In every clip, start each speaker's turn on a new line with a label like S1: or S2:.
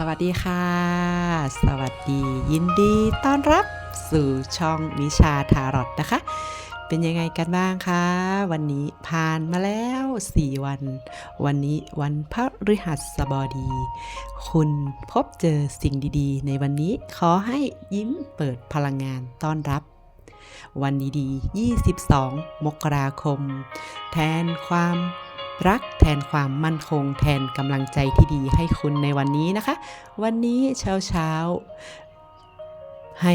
S1: สวัสดีค่ะ สวัสดียินดีต้อนรับสู่ช่องนิชาทารอตนะคะ เป็นยังไงกันบ้างคะ วันนี้ผ่านมาแล้ว 4 วัน วันนี้วันพระฤหัสบดี คุณพบเจอสิ่งดีๆ ในวันนี้ขอให้ยิ้มเปิดพลังงานต้อนรับ วันดีๆ 22 มกราคม แทนความ รักแทนความมั่นคง แทนกำลังใจที่ดีให้คุณในวันนี้นะคะ วันนี้เช้าเช้าให้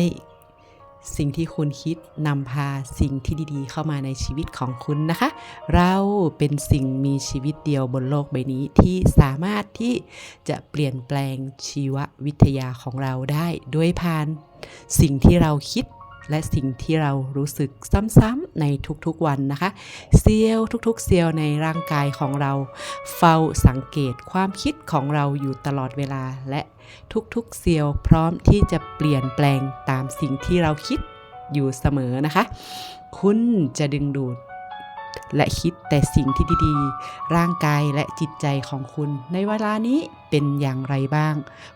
S1: สิ่งที่คุณคิดนำพาสิ่งที่ดีๆ เข้ามาในชีวิตของคุณนะคะ เราเป็นสิ่งมีชีวิตเดียวบนโลกใบนี้ที่สามารถที่จะเปลี่ยนแปลงชีววิทยาของเราได้ ด้วยผ่าน สิ่งที่เราคิด และสิ่งที่เรารู้สึกซ้ำๆในทุกๆวันนะคะ เซลล์ทุกๆ เซลล์ในร่างกายของเรา เฝ้าสังเกตความคิดของเราอยู่ตลอดเวลา และทุกๆ เซลล์พร้อมที่จะเปลี่ยนแปลงตามสิ่งที่เราคิดอยู่เสมอนะคะ คุณจะดึงดูด และคิดแต่สิ่งที่ดีๆ ร่างกายและจิตใจของคุณ ในเวลานี้เป็นอย่างไรบ้าง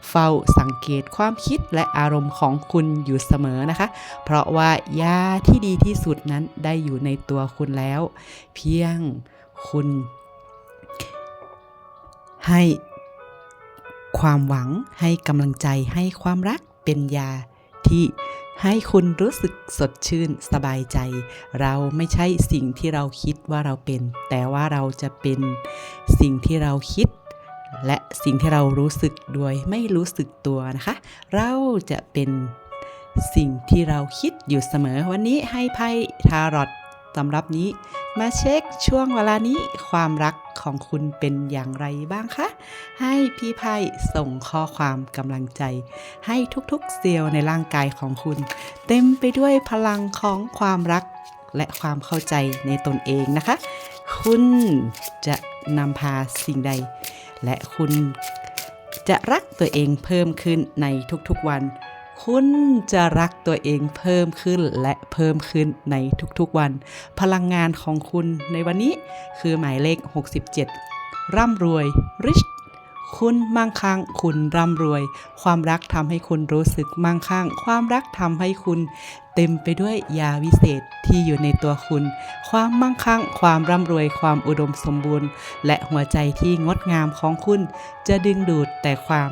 S1: เฝ้าสังเกตความคิดและอารมณ์ของคุณอยู่เสมอนะคะ เพราะว่ายาที่ดีที่สุดนั้นได้อยู่ในตัวคุณแล้ว เพียงคุณ ให้ความหวังให้กำลังใจให้ความรักเป็นยาที่ ให้คุณรู้สึกสดชื่นสบายใจ เราไม่ใช่สิ่งที่เราคิดว่าเราเป็น แต่ว่าเราจะเป็นสิ่งที่เราคิด และสิ่งที่เรารู้สึกโดยไม่รู้สึกตัวนะคะ เราจะเป็นสิ่งที่เราคิดอยู่เสมอวันนี้ให้ไพ่ทารอต สำหรับนี้ มาเช็คช่วงเวลานี้ความรักของคุณเป็นอย่างไรบ้างคะ ให้พี่ไพ่ส่งข้อความกำลังใจ ให้ทุกๆเซลล์ในร่างกายของคุณ เต็มไปด้วยพลังของความรักและความเข้าใจในตนเองนะคะ คุณจะนำพาสิ่งใด และคุณจะรักตัวเองเพิ่มขึ้นในทุกๆวัน คุณจะรักตัวเองเพิ่มขึ้นและเพิ่มขึ้นในทุกๆวัน พลังงานของคุณในวันนี้คือหมายเลข 67 ร่ำรวย rich คุณมั่งคั่งคุณร่ำรวย ความรักทำให้คุณรู้สึกมั่งคั่ง ความรักทำให้คุณเต็มไปด้วยยาวิเศษที่อยู่ในตัวคุณ ความมั่งคั่ง ความร่ำรวย ความอุดมสมบูรณ์ และหัวใจที่งดงามของคุณ จะดึงดูดแต่ความ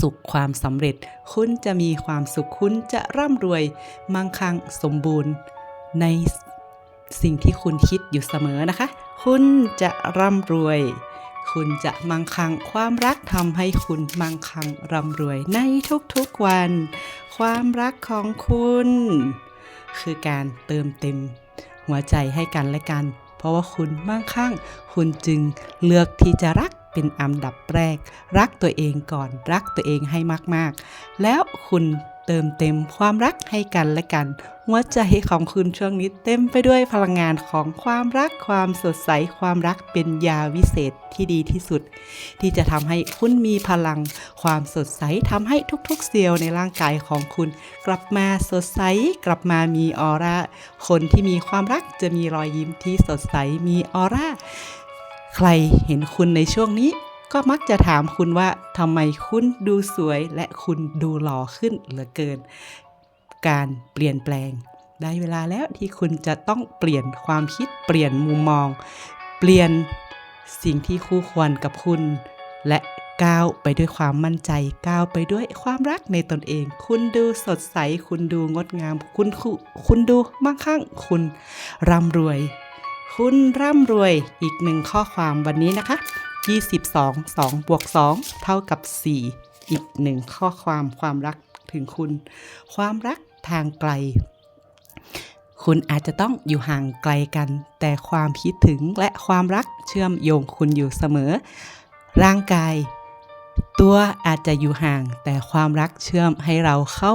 S1: สุขความสำเร็จ คุณจะมีความสุขคุณจะร่ำรวย มั่งคั่งสมบูรณ์ในสิ่งที่คุณคิดอยู่เสมอนะคะ คุณจะร่ำรวย คุณจะมั่งคั่งความรักทำให้คุณมั่งคั่งร่ำรวยในทุกๆวัน ความรักของคุณ คือการเติมเต็ม หัวใจให้กันและกัน เพราะว่าคุณมั่งคั่ง คุณจึงเลือกที่จะรัก เป็นอันดับแรก รักตัวเองก่อน รักตัวเองให้มากๆ แล้วคุณเติมเต็มความรักให้กันและกัน หัวใจของคุณช่วงนี้เต็มไปด้วยพลังงานของความรักความสดใสความรักเป็นยาวิเศษที่ดีที่สุด ที่จะทำให้คุณมีพลัง ความสดใสทำให้ทุกๆ เซลล์ในร่างกายของคุณ กลับมาสดใสกลับมามีออร่าคนที่มีความรักจะมีรอยยิ้มที่สดใสมีออร่า ใครเห็นคุณในช่วงนี้ ก็มักจะถามคุณว่าทำไมคุณดูสวยและคุณดูหล่อขึ้นเหลือเกิน การเปลี่ยนแปลง ได้เวลาแล้วที่คุณจะต้องเปลี่ยนความคิดเปลี่ยนมุมมอง เปลี่ยนสิ่งที่คู่ควรกับคุณ และก้าวไปด้วยความมั่นใจก้าวไปด้วยความรักในตนเอง คุณดูสดใส คุณดูงดงาม คุณคุณดูมั่งคั่ง คุณร่ำรวย คุณร่ำรวยอีกหนึ่งข้อความวันนี้นะคะ 22 2บวก2เท่ากับ 4 อีกหนึ่งข้อความความรักถึงคุณ ความรักทางไกล คุณอาจจะต้องอยู่ห่างไกลกัน แต่ความคิดถึงและความรักเชื่อมโยงคุณอยู่เสมอ ร่างกาย ตัวอาจจะอยู่ห่าง แต่ความรักเชื่อมให้เราเข้า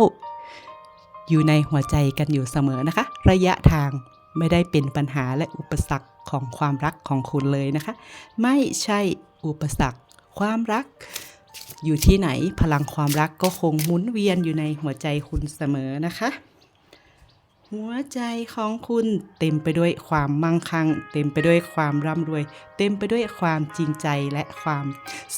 S1: อยู่ในหัวใจกันอยู่เสมอนะคะ ระยะทาง ไม่ได้เป็นปัญหาและอุปสรรคของความรักของคุณเลยนะคะ ไม่ใช่อุปสรรคความรัก อยู่ที่ไหนพลังความรักก็คงหมุนเวียนอยู่ในหัวใจคุณเสมอนะคะ หัวใจของคุณเต็มไปด้วยความมั่งคั่ง เต็มไปด้วยความร่ำรวย เต็มไปด้วยความจริงใจและความ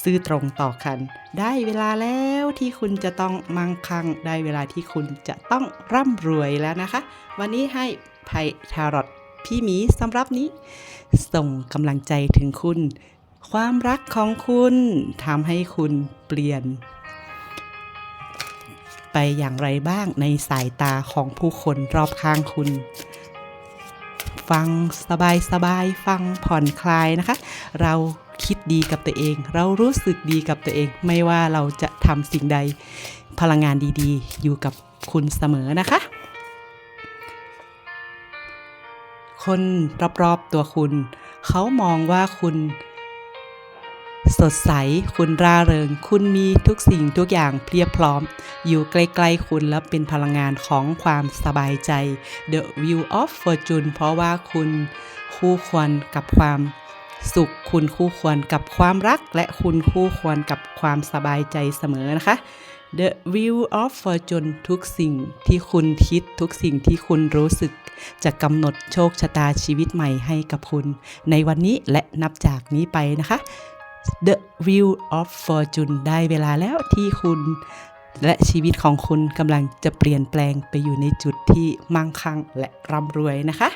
S1: ซื่อตรงต่อกัน ได้เวลาแล้วที่คุณจะต้องมั่งคั่ง ได้เวลาที่คุณจะต้องร่ำรวยแล้วนะคะ วันนี้ให้ไพ่ทารอตพี่หมีสำหรับนี้ ส่งกำลังใจถึงคุณ ความรักของคุณทำให้คุณเปลี่ยน ไปอย่างไรบ้างในสายตาของผู้คนรอบข้างคุณ ฟังสบายสบายๆฟังผ่อนคลายนะคะ เราคิดดีกับตัวเอง เรารู้สึกดีกับตัวเอง ไม่ว่าเราจะทำสิ่งใดพลังงานดีๆ อยู่กับคุณเสมอนะคะ คนรอบๆตัวคุณ เขามองว่าคุณ สดใส คุณร่าเริง คุณมีทุกสิ่งทุกอย่างเพียบพร้อม อยู่ใกล้ๆคุณและเป็นพลังงานของความสบายใจ The View of Fortune เพราะว่าคุณคู่ควรกับความสุข คุณคู่ควรกับความรัก และคุณคู่ควรกับความสบายใจเสมอนะคะ The View of Fortune ทุกสิ่งที่คุณคิดทุกสิ่งที่คุณรู้สึก จะกำหนดโชคชะตาชีวิตใหม่ให้กับคุณ ในวันนี้และนับจากนี้ไปนะคะ The Wheel of Fortune ได้เวลาแล้วที่คุณ และชีวิตของคุณกำลังจะเปลี่ยนแปลงไปอยู่ในจุดที่มั่งคั่งและร่ำรวยนะคะ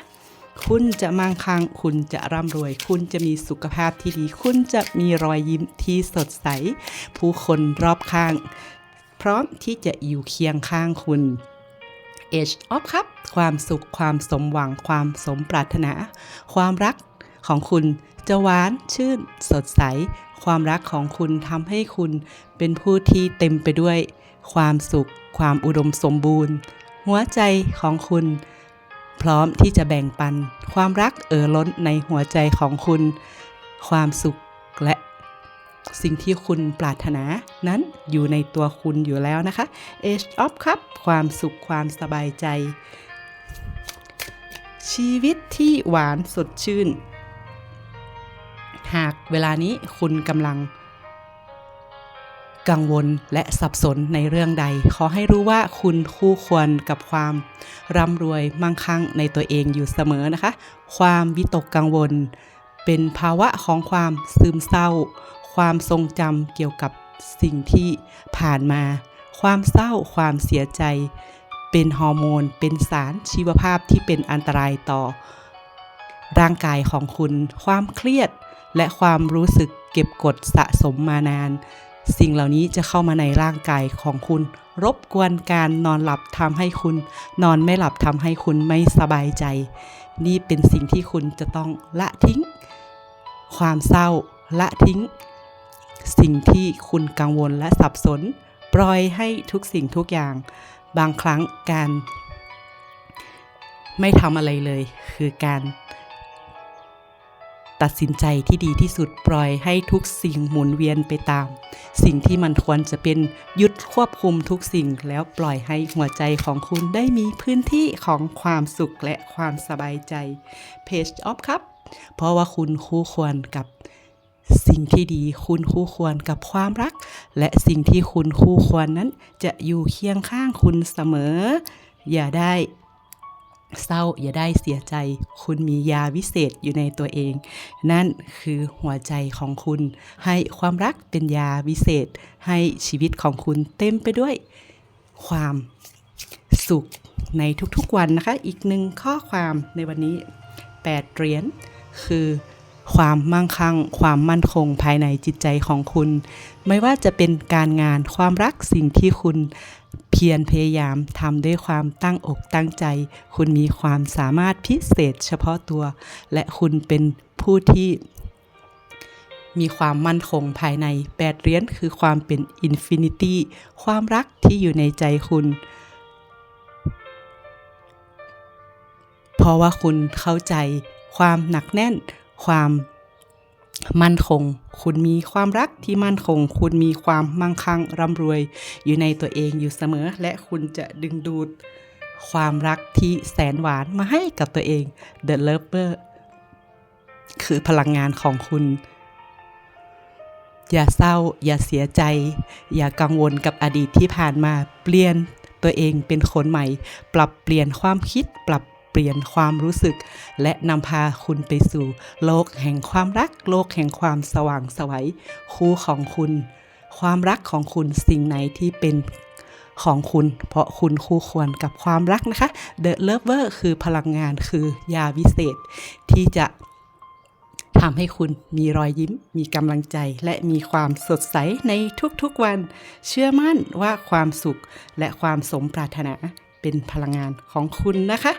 S1: คุณจะมั่งคั่ง คุณจะร่ำรวย คุณจะมีสุขภาพที่ดี คุณจะมีรอยยิ้มที่สดใส ผู้คนรอบข้าง พร้อมที่จะอยู่เคียงข้างคุณ Age of ครับ ความสุข ความสมหวัง ความสมปรารถนา ความรัก ของคุณจะหวานชื่น สดใส ความรักของคุณทำให้คุณเป็นผู้ที่เต็มไปด้วย ความสุข ความอุดมสมบูรณ์ หัวใจของคุณ พร้อมที่จะแบ่งปัน ความรักเอ่อล้นในหัวใจของคุณ ความสุขและสิ่งที่คุณปรารถนานั้นอยู่ในตัวคุณอยู่แล้วนะคะ Age of ครับ ความสุขความสบายใจ ชีวิตที่หวานสดชื่น หากเวลานี้คุณกำลัง กังวลและสับสนในเรื่องใด ขอให้รู้ว่าคุณคู่ควรกับความร่ำรวยมั่งคั่งในตัวเองอยู่เสมอนะคะ ความวิตกกังวล เป็นภาวะของความซึมเศร้า ความทรงจำเกี่ยวกับสิ่งที่ผ่านมา ความเศร้าความเสียใจ เป็นฮอร์โมน เป็นสารชีวภาพที่เป็นอันตรายต่อร่างกายของคุณ ความเครียด และความรู้สึกเก็บกดสะสมมานาน สิ่งเหล่านี้จะเข้ามาในร่างกายของคุณ รบกวนการนอนหลับทำให้คุณ นอนไม่หลับทำให้คุณไม่สบายใจ นี่เป็นสิ่งที่คุณจะต้องละทิ้ง ความเศร้าละทิ้ง สิ่งที่คุณกังวลและสับสน ปล่อยให้ทุกสิ่งทุกอย่าง บางครั้งการ ไม่ทำอะไรเลย คือการ ตัดสินใจที่ดีที่สุดปล่อยให้ทุกสิ่งหมุนเวียนไปตาม สิ่งที่มันควรจะเป็นยุดควบคุมทุกสิ่ง แล้วปล่อยให้หัวใจของคุณได้มีพื้นที่ของความสุขและความสบายใจ Page of ครับ เพราะว่าคุณคู่ควรกับสิ่งที่ดีคุณคู่ควรกับความรัก และสิ่งที่คุณคู่ควรนั้นจะอยู่เคียงข้างคุณเสมอ อย่าได้ เศร้าอย่าได้เสียใจ คุณมียาวิเศษอยู่ในตัวเอง นั่นคือหัวใจของคุณ ให้ความรักเป็นยาวิเศษ ให้ชีวิตของคุณเต็มไปด้วย ความสุขในทุกๆวันนะคะ อีกหนึ่งข้อความในวันนี้ 8เหรียญคือ ความมั่งคั่ง ความมั่นคงภายในจิตใจของคุณ ไม่ว่าจะเป็นการงานความรักสิ่งที่คุณเพียรพยายามทำด้วยความตั้งอกตั้งใจ คุณมีความสามารถพิเศษเฉพาะตัว และคุณเป็นผู้ที่มีความมั่นคงภายในแปดเหรียญคือความเป็นอินฟินิตี้ ความรักที่อยู่ในใจคุณ เพราะว่าคุณเข้าใจความหนักแน่น ความมั่นคง คุณมีความรักที่มั่นคง คุณมีความมั่งคั่งร่ำรวยอยู่ในตัวเองอยู่เสมอ และคุณจะดึงดูดความรักที่แสนหวานมาให้กับตัวเอง The Lover คือพลังงานของคุณ อย่าเศร้า อย่าเสียใจ อย่ากังวลกับอดีตที่ผ่านมา เปลี่ยนตัวเองเป็นคนใหม่ ปรับเปลี่ยนความคิด ปรับ เปลี่ยนความรู้สึก และนำพาคุณไปสู่ โลกแห่งความรัก โลกแห่งความสว่างไสวัยคู่ของคุณ ความรักของคุณสิ่งไหนที่เป็นของคุณ เพราะคุณคู่ควรกับความรักนะคะ The Lover คือพลังงานคือยาวิเศษ ที่จะทำให้คุณมีรอยยิ้ม มีกำลังใจ และมีความสดใสในทุกๆวัน เชื่อมั่นว่าความสุขและความสมปรารถนาเป็นพลังงานของคุณนะคะ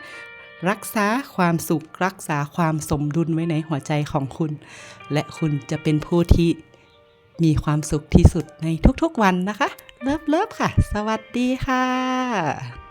S1: รักษาความสุขรักษาความสมดุลไว้ในหัวใจของคุณ และคุณจะเป็นผู้ที่มีความสุขที่สุดในทุกๆวันนะคะ เลิฟเลิฟค่ะ สวัสดีค่ะ